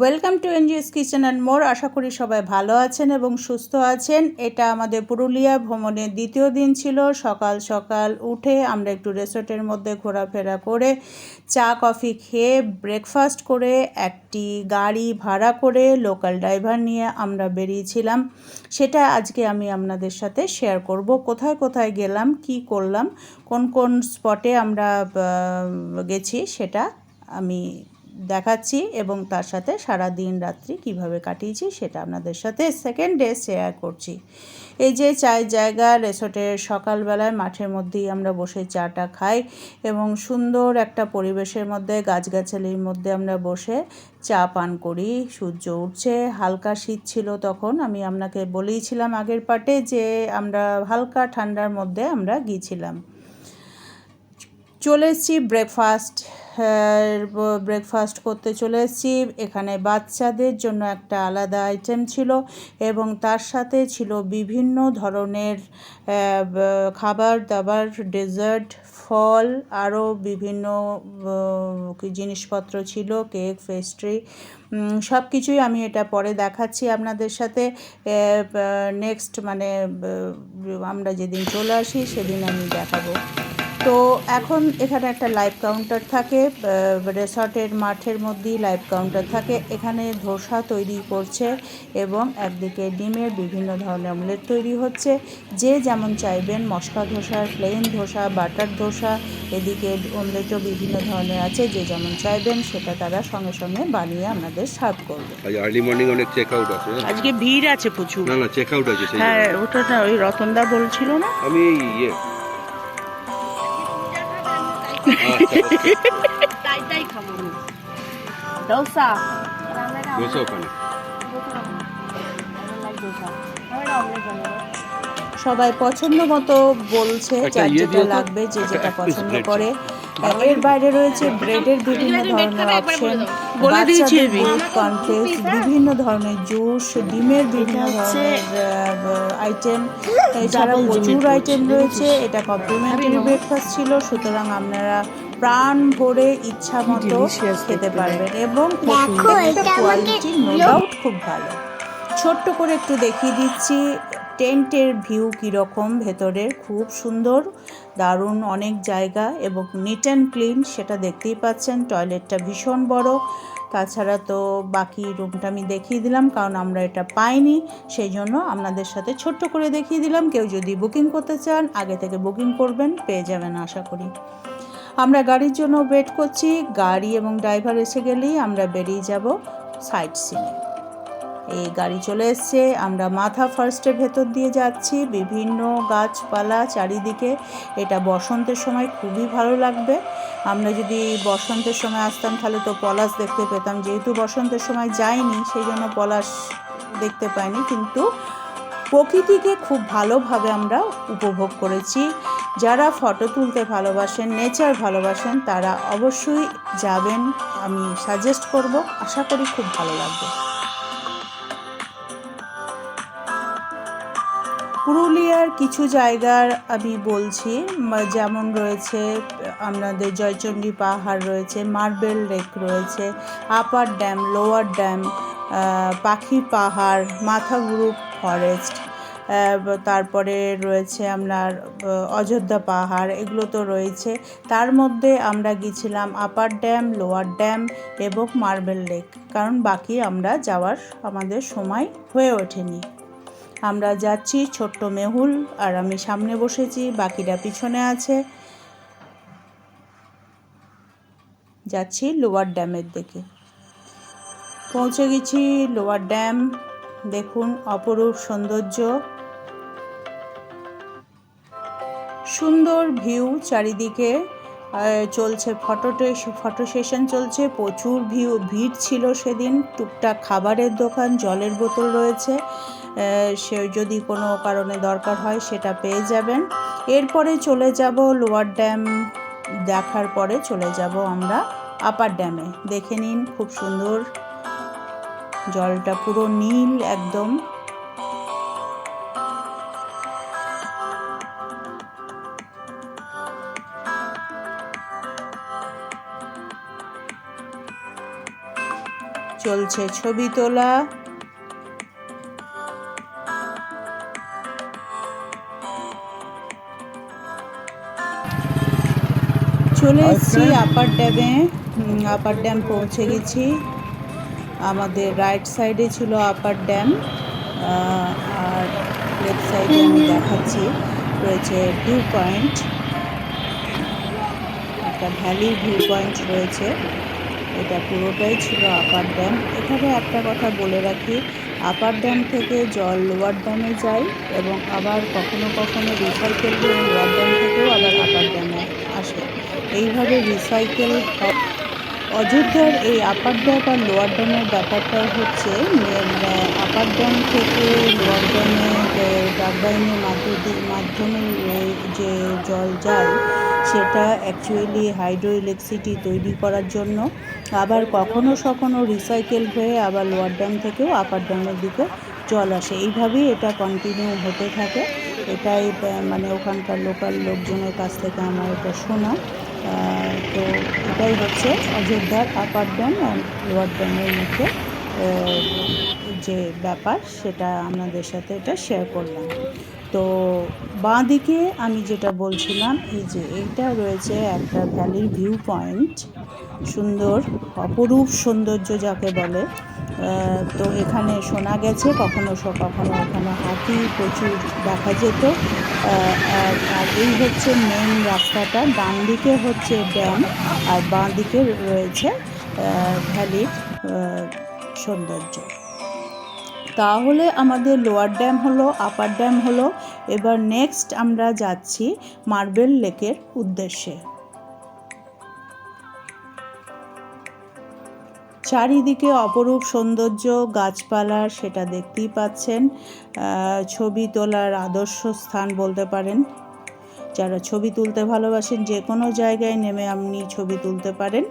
Welcome to NGS kitchen and more আশা করি সবাই ভালো আছেন এবং সুস্থ আছেন। এটা আমাদের পুরুলিয়া ভ্রমণের দ্বিতীয় দিন ছিল। সকাল সকাল উঠে আমরা একটু রেসর্টের মধ্যে ঘোরাফেরা করে চা, কফি খেয়ে ব্রেকফাস্ট করে একটি গাড়ি ভাড়া করে লোকাল ড্রাইভার নিয়ে আমরা বেরিয়েছিলাম। সেটা আজকে আমি আপনাদের সাথে শেয়ার করব। কোথায় কোথায় গেলাম, কি করলাম, কোন কোন স্পটে আমরা গেছি সেটা আমি দেখাচ্ছি এবং তার সাথে সারা দিন রাত্রি কীভাবে কাটিয়েছি সেটা আপনাদের সাথে সেকেন্ড ডে শেয়ার করছি। এই যে চায়ের জায়গা, রেসর্টের সকালবেলায় মাঠের মধ্যেই আমরা বসে চাটা খাই এবং সুন্দর একটা পরিবেশের মধ্যে, গাছগাছালির মধ্যে আমরা বসে চা পান করি। সূর্য উঠছে, হালকা শীত ছিল তখন, আমি আপনাকে বলেইছিলাম আগের পার্টে যে আমরা হালকা ঠান্ডার মধ্যে আমরা গিয়েছিলাম। চলে এসেছি ব্রেকফাস্ট ব্রেকফাস্ট করতে চলে এসেছি। এখানে বাচ্চাদের জন্য একটা আলাদা আইটেম ছিল এবং তার সাথে ছিল বিভিন্ন ধরনের খাবার দাবার ডেজার্ট ফল, আরও বিভিন্ন জিনিসপত্র ছিল কেক পেস্ট্রি সব কিছুই আমি এটা পরে দেখাচ্ছি আপনাদের সাথে। নেক্সট মানে আমরা যেদিন চলে আসি সেদিন আমি দেখাবো। তো এখন এখানে একটা লাইভ কাউন্টার থাকে। রেসর্টের মাঠের মধ্যেই লাইভ কাউন্টার থাকে। এখানে ধোসা তৈরি করছে এবং একদিকে ডিমের বিভিন্ন ধরনের অমলেট তৈরি হচ্ছে। যে যেমন চাইবেন মশলা ধোসা প্লেন ধোসা বাটার ধোসা এদিকে অমলেটও বিভিন্ন ধরনের আছে যে যেমন চাইবেন সেটা তারা সঙ্গে সঙ্গে বানিয়ে আমাদের সার্ভ করবে। আর্লি মর্নিং অনেক চেক আউট আছে। আজকে ভিড় আছে প্রচুর। না না চেক আউট আছে হ্যাঁ ওটা না ওই রতনদা বলছিল না? আমি ইয়ে তাই তাই খাব দোসা দোসা ওখানে। সবাই পছন্দ মতো বলছে যার ইয়ে যেটা লাগবে যে যেটা পছন্দ করে। এর বাইরে রয়েছে ব্রেডের বিভিন্ন ধরনের অপশন বাচ্চাদের দুধ কনফ্লেক্স বিভিন্ন ধরনের জুস ডিমের বিভিন্ন ধরনের আইটেম এছাড়াও প্রচুর আইটেম রয়েছে। এটা কমপ্লিমেন্টারি ব্রেকফাস্ট ছিল। সুতরাং আপনারা প্রাণ ভরে ইচ্ছা মতো খেতে পারবেন এবং কোয়ালিটি নো ডাউট খুব ভালো। ছোট্ট করে একটু দেখিয়ে দিচ্ছি। টেন্টের ভিউ কীরকম ভেতরের খুব সুন্দর দারুণ অনেক জায়গা এবং নিট অ্যান্ড ক্লিন সেটা দেখতেই পাচ্ছেন। টয়লেটটা ভীষণ বড়। তাছাড়া তো বাকি রুমটা আমি দেখিয়ে দিলাম কারণ আমরা এটা পাইনি। সেই জন্য আপনাদের সাথে ছোট্ট করে দেখিয়ে দিলাম। কেউ যদি বুকিং করতে চান আগে থেকে বুকিং করবেন পেয়ে যাবেন আশা করি। আমরা গাড়ির জন্য ওয়েট করছি। গাড়ি এবং ড্রাইভার এসে গেলেই আমরা বেরিয়ে যাব সাইট সিনে এই গাড়ি চলে এসছে। আমরা মাথা ফার্স্টের ভেতর দিয়ে যাচ্ছি। বিভিন্ন গাছপালা চারিদিকে। এটা বসন্তের সময় খুবই ভালো লাগবে। আমরা যদি বসন্তের সময় আসতাম, তাহলে তো পলাশ দেখতে পেতাম। যেহেতু বসন্তের সময় যাইনি, সেই জন্য পলাশ দেখতে পাইনি। কিন্তু প্রকৃতিকে খুব ভালোভাবে আমরা উপভোগ করেছি। যারা ফটো তুলতে ভালোবাসেন, নেচার ভালোবাসেন, তারা অবশ্যই যাবেন। আমি সাজেস্ট করব, আশা করি খুব ভালো লাগবে। পুরুলিয়ার কিছু জায়গার আমি বলছি যেমন রয়েছে, আপনাদের জয়চণ্ডী পাহাড় রয়েছে, মার্বেল লেক রয়েছে আপার ড্যাম লোয়ার ড্যাম পাখি পাহাড় মাথা গ্রুপ ফরেস্ট তারপরে রয়েছে আপনার অযোধ্যা পাহাড়, এগুলো তো রয়েছে। তার মধ্যে আমরা গিয়েছিলাম আপার ড্যাম লোয়ার ড্যাম এবং মার্বেল লেক কারণ বাকি আমরা যাওয়ার আমাদের সময় হয়ে ওঠেনি। আমরা যাচ্ছি ছোট্ট মেহুল আর আমি সামনে বসেছি, বাকিরা পিছনে আছে। যাচ্ছি লোয়ার ড্যামের দিকে। পৌঁছে গেছি লোয়ার ড্যাম দেখুন অপরূপ সৌন্দর্য। সুন্দর ভিউ চারিদিকে চলছে ফটো ফটো সেশন চলছে, প্রচুর ভিউ, ভিড় ছিল সেদিন। টুকটাক খাবারের দোকান, জলের বোতল রয়েছে। সে যদি কোনো কারণে দরকার হয় সেটা পেয়ে যাবেন। এরপরে চলে যাব লোয়ার ড্যাম, দেখার পরে চলে যাব আমরা আপার ড্যামে দেখে নিন, খুব সুন্দর। জলটা পুরো নীল একদম। চলছে ছবি তোলা। চলে এসেছি আপার ড্যামে আপার ড্যাম পৌঁছে গেছি। আমাদের রাইট সাইডে ছিল আপার ড্যাম আর লেফট সাইডে আমি দেখাচ্ছি, রয়েছে ভিউ পয়েন্ট একটা ভ্যালি ভিউ পয়েন্ট রয়েছে, এটা পুরোটাই ছিল আপার ড্যাম এখানে একটা কথা বলে রাখি আপার ড্যাম থেকে জল লোয়ার ড্যামে যায় এবং আবার কখনো কখনো রিসাইকেল লোয়ার ড্যাম থেকেও আবার আপার ড্যামে আসে। এইভাবে রিসাইকেল অযোধ্যার এই আপার ড্যাম আর লোয়ার ড্যামের ব্যাপারটা হচ্ছে আপার ড্যাম থেকে লোয়ার ড্যামে টারবাইনের মাধ্যমে যে জল যায়, সেটা অ্যাকচুয়ালি হাইড্রো ইলেকট্রিসিটি তৈরি করার জন্য। আবার কখনো কখনো রিসাইকেল হয়ে আবার লোয়ার ড্যাম থেকেও আপার ড্যামের দিকে জল আসে। এইভাবেই এটা কন্টিনিউ হতে থাকে। এটাই মানে ওখানকার লোকাল লোকজনের কাছ থেকে আমার এটা শোনা। তো এটাই হচ্ছে, অযোধ্যার আপার ড্যাম অ্যান্ড লোয়ার ড্যামের মধ্যে যে ব্যাপার, সেটা আপনাদের সাথে এটা শেয়ার করলাম। তো বাঁ দিকে আমি যেটা বলছিলাম, এই যে এইটা রয়েছে একটা ভ্যালির ভিউ পয়েন্ট সুন্দর, অপরূপ সৌন্দর্য যাকে বলে। তো এখানে শোনা গেছে, কখনো কখনো ওখানে হাতি, প্রচুর দেখা যেত। আর এই হচ্ছে মেন রাস্তাটা। ডান দিকে হচ্ছে ড্যাম আর বাঁ দিকে রয়েছে ভ্যালির সৌন্দর্য। তাহলে আমাদের লোয়ার ড্যাম হলো আপার ড্যাম হলো। এবার নেক্সট আমরা যাচ্ছি মার্বেল লেকের উদ্দেশ্যে। চারিদিকে অপরূপ সৌন্দর্য, গাছপালা সেটা দেখতেই পাচ্ছেন। ছবি তোলার আদর্শ স্থান বলতে পারেন। যারা ছবি তুলতে ভালোবাসেন, যে কোনো জায়গায় নেমে আপনি ছবি তুলতে পারেন।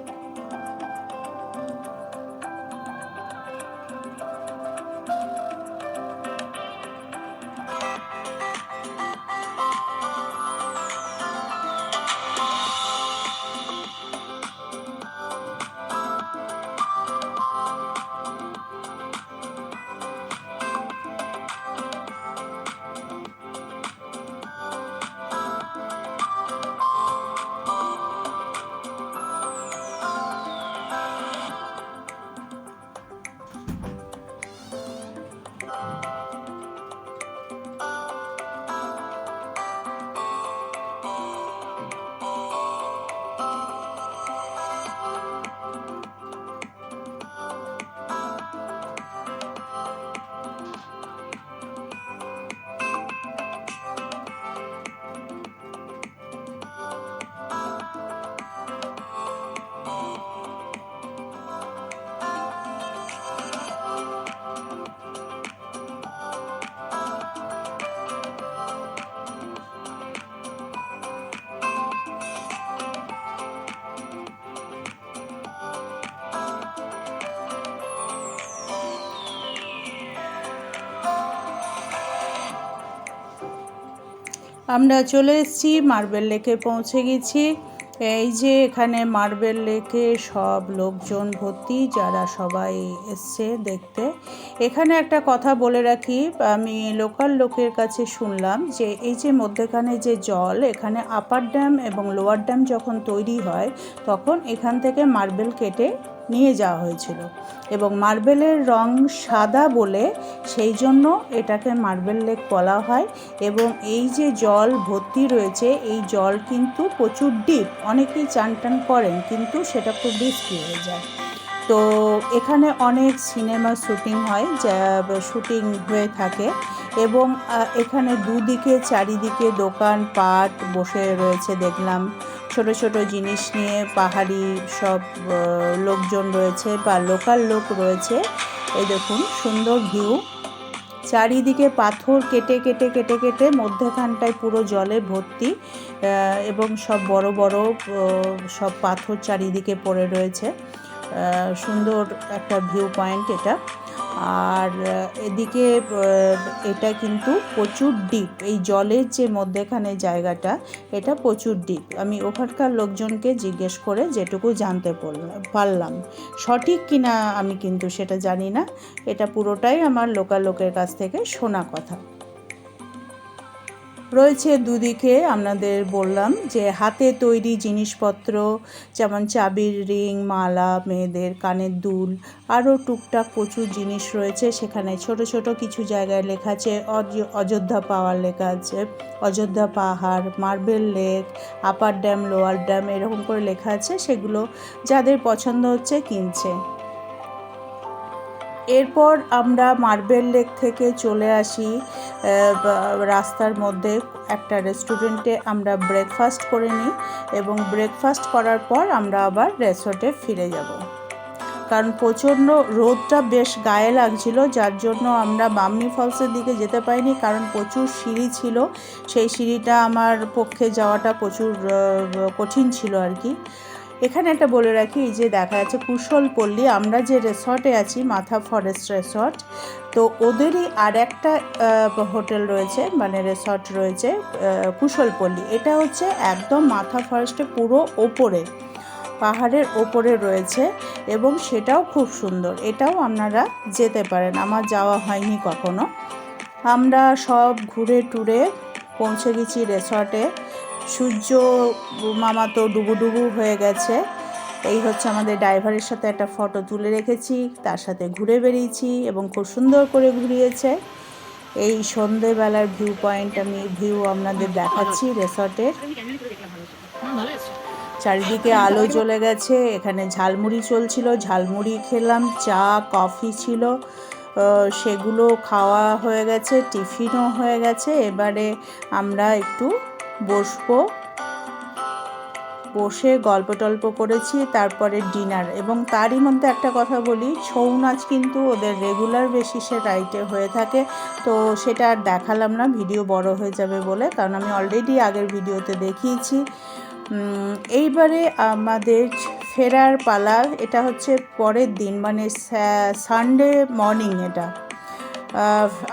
আমরা চলে এসেছি মার্বেল লেকে পৌঁছে গেছি। এই যে এখানে মার্বেল লেকে সব লোকজন ভর্তি, যারা সবাই এসছে দেখতে। এখানে একটা কথা বলে রাখি, আমি লোকাল লোকের কাছে শুনলাম যে এই যে মধ্যেখানে যে জল, এখানে আপার ড্যাম এবং লোয়ার ড্যাম যখন তৈরি হয়, তখন এখান থেকে মার্বেল কেটে নিয়ে যাওয়া হয়েছিল। এবং মার্বেলের রং সাদা বলে সেই জন্য এটাকে মার্বেল লেক বলা হয়। এবং এই যে জল ভর্তি রয়েছে, এই জল কিন্তু প্রচুর ডিপ অনেকেই চান টান করেন, কিন্তু সেটা খুব রিস্কি হয়ে যায়। তো এখানে অনেক সিনেমা শুটিং হয়, যা শুটিং হয়ে থাকে এবং এখানে দুদিকে চারিদিকে দোকান পাট বসে রয়েছে দেখলাম। ছোট ছোট জিনিস নিয়ে পাহাড়ি সব লোকজন রয়েছে বা লোকাল লোক রয়েছে। এই দেখুন, সুন্দর ভিউ। চারিদিকে পাথর কেটে কেটে কেটে কেটে মধ্যখানটায় পুরো জলে ভর্তি এবং সব বড় বড় সব পাথর চারিদিকে পড়ে রয়েছে। সুন্দর একটা ভিউ পয়েন্ট এটা। আর এদিকে এটা কিন্তু প্রচুর ডিপ এই জলের যে মধ্যেখানে জায়গাটা, এটা প্রচুর ডিপ আমি ওখানকার লোকজনকে জিজ্ঞেস করে যেটুকু জানতে পারলাম। সঠিক কিনা আমি কিন্তু সেটা জানি না। এটা পুরোটাই আমার লোকাল লোকের কাছ থেকে শোনা কথা। রয়েছে দুদিকে, আপনাদের বললাম যে হাতে তৈরি জিনিসপত্র, যেমন চাবির রিং, মালা, মেয়েদের কানের দুল, আরও টুকটাক প্রচুর জিনিস রয়েছে। সেখানে ছোট ছোট কিছু জায়গায় লেখা আছে অযোধ্যা পাওয়ার লেখা আছে, Ayodhya Pahar, marble lake, upper dam, lower dam, এরকম করে লেখা আছে। সেগুলো যাদের পছন্দ হচ্ছে কিনছে। এরপর আমরা মার্বেল লেক থেকে চলে আসি রাস্তার মধ্যে একটা রেস্টুরেন্টে আমরা ব্রেকফাস্ট করে নিই এবং ব্রেকফাস্ট করার পর আমরা আবার রেসর্টে ফিরে যাব। কারণ প্রচণ্ড রোদটা বেশ গায়ে লাগছিল, যার জন্য আমরা বামনি ফলসের দিকে যেতে পারিনি কারণ প্রচুর সিঁড়ি ছিল। সেই সিঁড়িটা আমার পক্ষে যাওয়াটা প্রচুর কঠিন ছিল আর কি। এখানে একটা বলে রাখি, এই যে দেখা যাচ্ছে কুশলপল্লী, আমরা যে রিসর্টে আছি, মাথা ফরেস্ট রিসর্ট তো ওদেরই আর একটা হোটেল রয়েছে মানে রিসর্ট রয়েছে কুশলপল্লী। এটা হচ্ছে একদম মাথা ফরেস্টের পুরো ওপরে, পাহাড়ের ওপরে রয়েছে এবং সেটাও খুব সুন্দর। এটাও আপনারা যেতে পারেন। আমার যাওয়া হয়নি কখনো। আমরা সব ঘুরে টুরে পৌঁছে গেছি রেসর্টে সূর্য মামা তো ডুবুডুবু হয়ে গেছে। এই হচ্ছে আমাদের ড্রাইভারের সাথে একটা ফটো তুলে রেখেছি, তার সাথে ঘুরে বেরিয়েছি এবং খুব সুন্দর করে ঘুরিয়েছে। এই সন্ধেবেলার ভিউ পয়েন্ট আমি ভিউ আপনাদের দেখাচ্ছি রেসর্টের চারিদিকে আলো জ্বলে গেছে, এখানে ঝালমুড়ি চলছিল, ঝালমুড়ি খেলাম, চা কফি ছিল সেগুলো খাওয়া হয়ে গেছে, টিফিনও হয়ে গেছে। এবারে আমরা একটু বসবো। বসে গল্প টল্প করেছি, তারপরে ডিনার। এবং তারই মধ্যে একটা কথা বলি ছৌ নাচ কিন্তু ওদের রেগুলার বেসিসে রাইটে হয়ে থাকে। তো সেটা আর দেখালাম না ভিডিও বড় হয়ে যাবে বলে, কারণ আমি অলরেডি আগের ভিডিওতে দেখিয়েছি। এইবারে আমাদের ফেরার পালা, এটা হচ্ছে পরের দিন মানে সানডে মর্নিং এটা।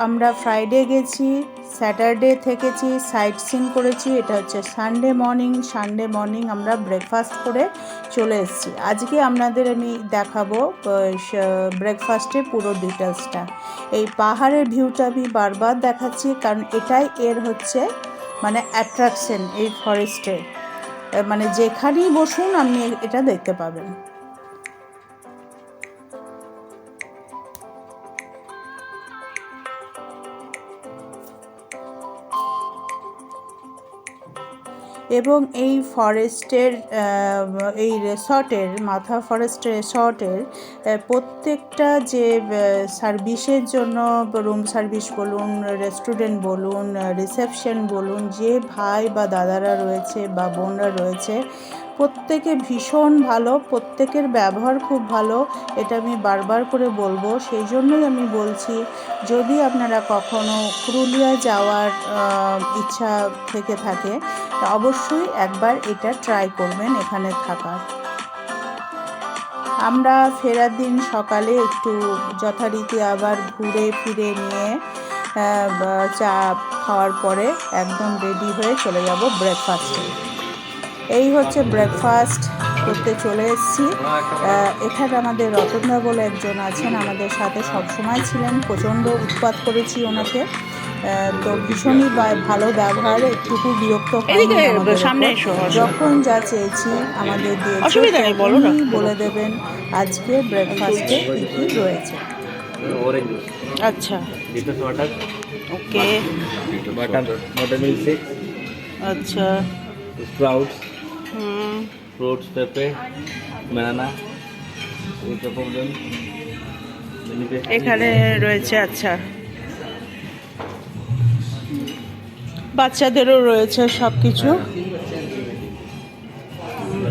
আমরা ফ্রাইডে গেছি। স্যাটারডে থেকেছি সাইট সিন করেছি, এটা হচ্ছে সানডে মর্নিং সানডে মর্নিং আমরা ব্রেকফাস্ট করে চলে এসেছি। আজকে আপনাদের আমি দেখাবো ব্রেকফাস্টের পুরো ডিটেলসটা। এই পাহাড়ের ভিউটা আমি বারবার দেখাচ্ছি, কারণ এটাই এর হচ্ছে মানে অ্যাট্রাকশন এই ফরেস্টের মানে যেখানেই বসুন, আপনি এটা দেখতে পাবেন। এবং এই ফরেস্টের এই রেসর্টের মাথা ফরেস্ট রেসর্টের প্রত্যেকটা যে সার্ভিসের জন্য রুম সার্ভিস বলুন, রেস্টুরেন্ট বলুন, রিসেপশন বলুন, যে ভাই বা দাদারা রয়েছে বা বোনরা রয়েছে প্রত্যেকে ভীষণ ভালো, প্রত্যেকের ব্যবহার খুব ভালো, এটা আমি বারবার করে বলব। সেই জন্যই আমি বলছি, যদি আপনারা কখনো পুরুলিয়া যাওয়ার ইচ্ছা থেকে থাকে অবশ্যই একবার এটা ট্রাই করবেন এখানে থাকার। আমরা ফেরার দিন সকালে একটু যথারীতি আবার ঘুরে ফিরে নিয়ে চা খাওয়ার পরে একদম রেডি হয়ে চলে যাব ব্রেকফাস্টে এই হচ্ছে ব্রেকফাস্ট করতে চলে এসেছি এখানে আমাদের রতনদা বলে একজন আছেন আমাদের সাথে সবসময় ছিলেন প্রচণ্ড উৎপাত করেছি ওনাকে তো ভীষণই বা- ভালো ব্যবহার একটুকু বিরক্ত। যখন যা চেয়েছি আমাদের দিয়েছে বলো উনি বলে দেবেন আজকে ব্রেকফাস্টে কী কী রয়েছে আচ্ছা ওকে আচ্ছা the problem. Mini pastry. এখানে রয়েছে আচ্ছা। বাচ্চাদেরও রয়েছে সব কিছু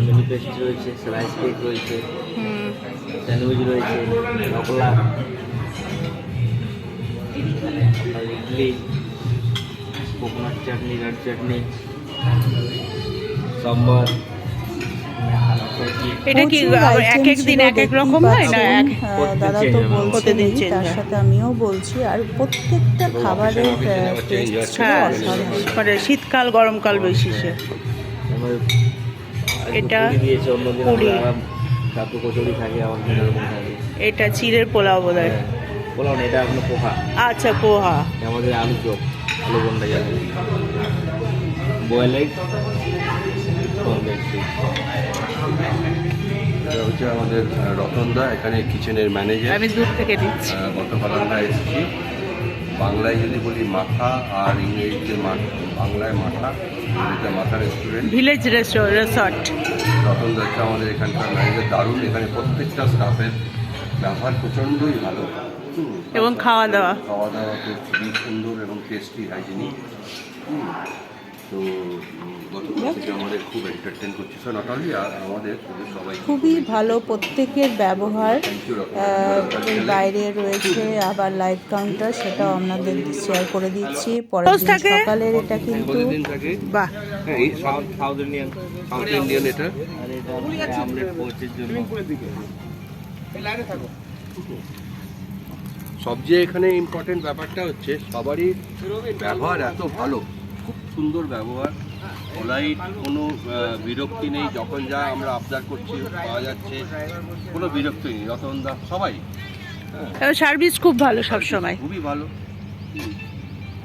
মিনি পেস্ট্রি রয়েছে স্লাইস কেক রয়েছে হুম। স্যান্ডউইচ রয়েছে ঢোকলা ইডলি কোকোনাট চাটনি রেড চাটনি সাম্বার এটা কি এক এক দিন এক এক রকম হয় না? এক হ্যাঁ, দাদা তো প্রতিদিন তার সাথে আমিও বলছি আর প্রত্যেকটা খাবারের হ্যাঁ মানে শীতকাল গরমকাল বেশি সে। এটা পুরি কাকু কচুরি থাকে এটা চিড়ের পোলাও বোধ হয় হ্যাঁ। বললাম না এটা এখনও পোহা। আচ্ছা পোহা। আমাদের আলু চপ আলু বন্ডা যাবে বয়েল এগ এটা হচ্ছে আমাদের রতনদা এখানে কিচেনের ম্যানেজার আমি দূর থেকে দিচ্ছি। গতকাল আমরা এসেছি। বাংলায় যদি বলি মাথা আর ইংরেজিতে বাংলায় মাথা ইংরেজিতে মাথা restaurant village resort Ratan Dutta আমাদের এখানকার ম্যানেজার দারুণ এখানে প্রত্যেকটা স্টাফের ব্যবহার প্রচণ্ডই ভালো। এবং খাওয়া দাওয়া। খাওয়া দাওয়া খুবই সুন্দর এবং টেস্টি হাইজিনিক তো গতকাল থেকে আমাদের খুব এন্টারটেন করছে। স্যার নট অনলি আমাদের সবাই খুবই ভালো প্রত্যেকের ব্যবহার বাইরে রয়েছে আবার লাইট কাউন্টার সেটাও আপনাদের শেয়ার করে দিচ্ছি। পরের দিন সকালের এটা কিন্তু বাহ। হ্যাঁ সাউথ ইন্ডিয়ান সাউথ ইন্ডিয়ান এটা। সবচেয়ে এখানে ইম্পর্টেন্ট ব্যাপারটা হচ্ছে সবারই ব্যবহার। এত ভালো। সুন্দর ব্যবহার পোলাইট কোনো বিরক্তি নেই যখন যা আমরা আবদার করছি পাওয়া যাচ্ছে কোনো বিরক্তি নেই রতনদা সবাই সার্ভিস খুব ভালো সব সময়। খুবই ভালো। হুম।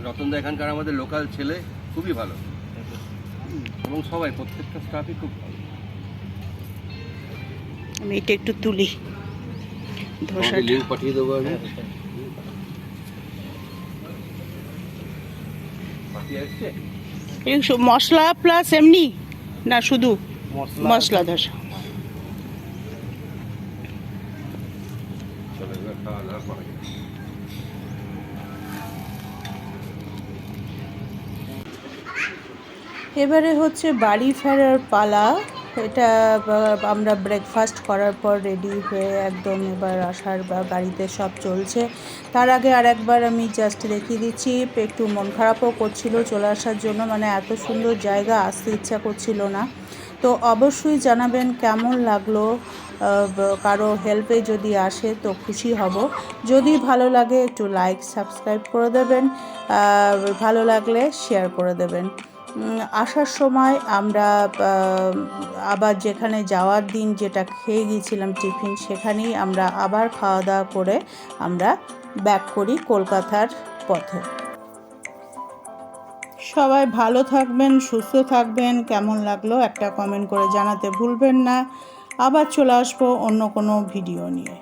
রতনদা এখানকার আমাদের লোকাল ছেলে খুবই ভালো। এবং সবাই প্রত্যেকটা স্টাফই খুব ভালো। আমি এটা একটু তুলি। লিঙ্ক পাঠিয়ে দেবো আমি? পাঠিয়ে আসছে? এই মশলা প্লাস এমনি? না শুধু মশলা। ধোসা। এবারে হচ্ছে বাড়ি ফেরার পালা। এটা আমরা ব্রেকফাস্ট করার পর রেডি হয়ে একদম এবার আসার বা গাড়িতে সব চলছে। তার আগে আর একবার আমি জাস্ট দেখিয়ে দিচ্ছি, একটু মন খারাপও করছিল চলে আসার জন্য মানে এত সুন্দর জায়গা আসতে ইচ্ছা করছিল না। তো অবশ্যই জানাবেন কেমন লাগল কারও হেল্পে যদি আসে তো খুশি হব। যদি ভালো লাগে একটু লাইক সাবস্ক্রাইব করে দেবেন ভালো লাগলে শেয়ার করে দেবেন। আসার সময় আমরা আবার যেখানে যাওয়ার দিন যেটা খেয়ে গিয়েছিলাম টিফিন, সেখানেই আমরা আবার খাওয়া দাওয়া করে আমরা ব্যাক করি কলকাতার পথে। সবাই ভালো থাকবেন, সুস্থ থাকবেন, কেমন লাগল একটা কমেন্ট করে জানাতে ভুলবেন না। আবার চলে আসব অন্য কোনো ভিডিও নিয়ে।